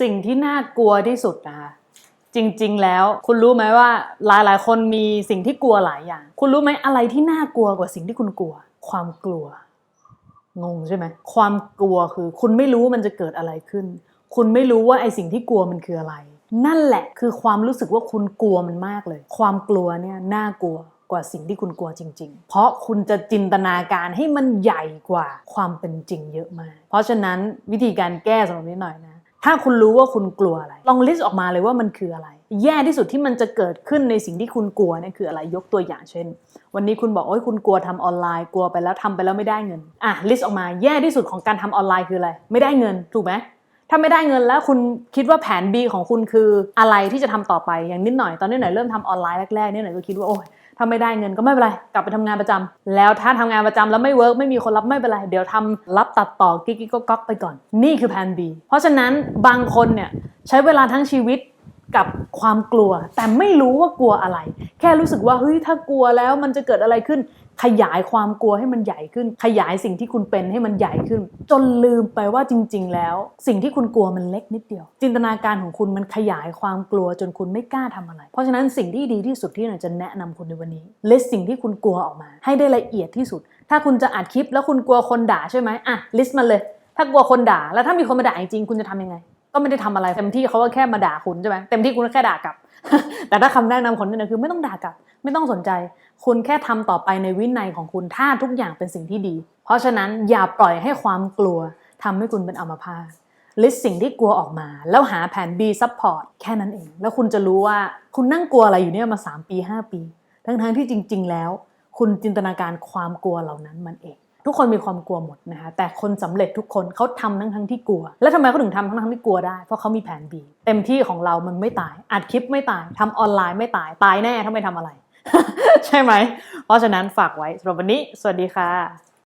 สิ่งที่น่ากลัวที่สุดนะคะจริง ๆ แล้วคุณรู้ไหมว่าหลายๆ คนมีสิ่งที่กลัวหลายอย่าง คุณรู้ไหมอะไรที่น่ากลัวกว่าสิ่งที่คุณกลัว ความกลัว งงใช่ไหมความกลัวคือ คุณไม่รู้มันจะเกิดอะไรขึ้น คุณไม่รู้ว่าไอสิ่งที่กลัวมันคืออะไร นั่นแหละคือความรู้สึกว่าคุณกลัวมันมากเลย ความกลัวเนี่ยน่ากลัวกว่าสิ่งที่คุณกลัวจริง ๆ เพราะคุณจะจินตนาการให้มันใหญ่กว่าความเป็นจริงเยอะมาก เพราะฉะนั้นวิธีการแก้สำหรับนิดหน่อยนะ ถ้าคุณรู้ว่าคุณกลัวอะไร ลองลิสต์ออกมาเลยว่ามันคืออะไร แย่ที่สุดที่มันจะเกิดขึ้นในสิ่งที่คุณกลัวเนี่ยคืออะไรยกตัวอย่างเช่น วันนี้คุณบอกโอ้ยคุณกลัวทำออนไลน์กลัวไปแล้วทำไปแล้วไม่ได้เงินอะลิสต์ออกมาแย่ที่สุดของการทำออนไลน์คืออะไร ไม่ได้เงินถูกไหมถ้าไม่ได้เงินแล้วคุณคิดว่าแผน B ของคุณคืออะไรที่จะทำต่อไปอย่างนิดหน่อยตอนนิดหน่อยเริ่มทำออนไลน์แรกๆนิดหน่อยก็คิดว่าโอ้ย ถ้าไม่ได้เงินก็ไม่เป็นไร กลับไปทำงานประจำแล้วถ้าทำงานประจำแล้วไม่เวิร์กไม่มีคนรับไม่เป็นไร เดี๋ยวทำรับตัดต่อกิ๊กก็กก๊อกไปก่อน นี่คือแผน B เพราะฉะนั้นบางคนเนี่ยใช้เวลาทั้งชีวิต กับความกลัว แต่ไม่รู้ว่ากลัวอะไร แค่รู้สึกว่าเฮ้ยถ้ากลัวแล้วมันจะเกิดอะไรขึ้น ขยายความกลัวให้มันใหญ่ขึ้น ขยายสิ่งที่คุณเป็นให้มันใหญ่ขึ้น จนลืมไปว่าจริง ๆ แล้ว สิ่งที่คุณกลัวมันเล็กนิดเดียว จินตนาการของคุณมันขยายความกลัวจนคุณไม่กล้าทำอะไร เพราะฉะนั้นสิ่งที่ดีที่สุดที่หน่อยจะแนะนำคุณในวันนี้ลิสต์สิ่งที่คุณกลัวออกมา ให้ได้ละเอียดที่สุด ถ้าคุณจะอัดคลิปแล้วคุณกลัวคนด่าใช่ไหมอะลิสต์มันเลย ถ้ากลัวคนด่าแล้วถ้ามีคนมาด่าจริงคุณจะทำยังไง ก็ไม่ได้ทำอะไรเต็มที่เขาก็แค่มาด่าคุณใช่ไหมเต็มที่คุณก็แค่ด่ากลับ แต่ถ้าคำแนะนำคนนี้นะคือไม่ต้องด่ากลับ ไม่ต้องสนใจ คุณแค่ทำต่อไปในวินัยของคุณถ้าทุกอย่างเป็นสิ่งที่ดี เพราะฉะนั้นอย่าปล่อยให้ความกลัวทำให้คุณเป็นอัมพาตลิสต์สิ่งที่กลัวออกมา แล้วหาแผน B support แค่นั้นเอง แล้วคุณจะรู้ว่าคุณนั่งกลัวอะไรอยู่เนี่ยมา 3 ปี 5 ปี ทั้งๆที่จริง ๆ แล้ว คุณจินตนาการความกลัวเหล่านั้นมันเอง ทุกคนมีความกลัวหมดนะคะแต่คนสำเร็จทุกคนเขาทำทั้งทั้งที่กลัว แล้วทำไมเขาถึงทำทั้งทั้งที่กลัวได้ เพราะเขามีแผน B เต็มที่ของเรามันไม่ตายอัดคลิปไม่ตายทำออนไลน์ไม่ตายตายแน่ถ้าไม่ทำอะไร ใช่ไหมเพราะฉะนั้นฝากไว้สำหรับวันนี้ สวัสดีค่ะ